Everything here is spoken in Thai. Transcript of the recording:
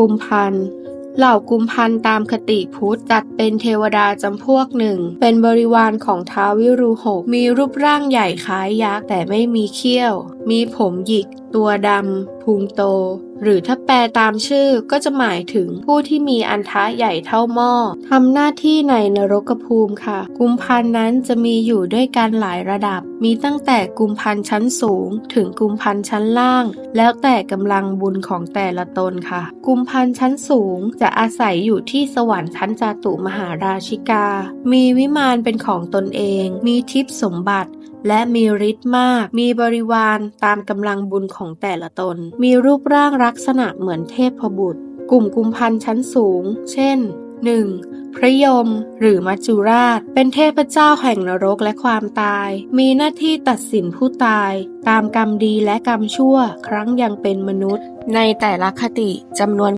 กุมพันธ์เหล่ากุมพันธ์ตามคติพุทธจัดเป็นเทวดาจำพวกหนึ่ง เป็นบริวารของท้าววิรูหกมีรูปร่างใหญ่คล้ายยักษ์แต่ไม่มีเขี้ยว มีผมหยิก ตัวดำพุงโต หรือถ้าแปลตามชื่อก็จะหมายถึงผู้ที่มีอันทะใหญ่เท่าหม้อทำหน้าที่ในนรกภูมิค่ะ กุมพันธ์นั้นจะมีอยู่ด้วยกันหลายระดับ มีตั้งแต่กุมพันธ์ชั้นสูง ถึงกุมพันธ์ชั้นล่าง แล้วแต่กำลังบุญของแต่ละตนค่ะ กุมพันธ์ชั้นสูงจะอาศัยอยู่ที่สวรรค์ชั้นจาตุมหาราชิกา มีวิมานเป็นของตนเอง มีทิพย์สมบัติ และมีฤทธิ์มาก มีบริวารตามกำลังบุญของแต่ละตน มีรูปร่างลักษณะเหมือนเทพบุตร กลุ่มกุมพันชั้นสูง เช่น 1. พระยม หรือมัจจุราช เป็นเทพเจ้าแห่งนรกและความตาย มีหน้าที่ตัดสินผู้ตาย ตามกรรมดีและกรรมชั่ว ครั้งยังเป็นมนุษย์ ในแต่ละคติจำนวน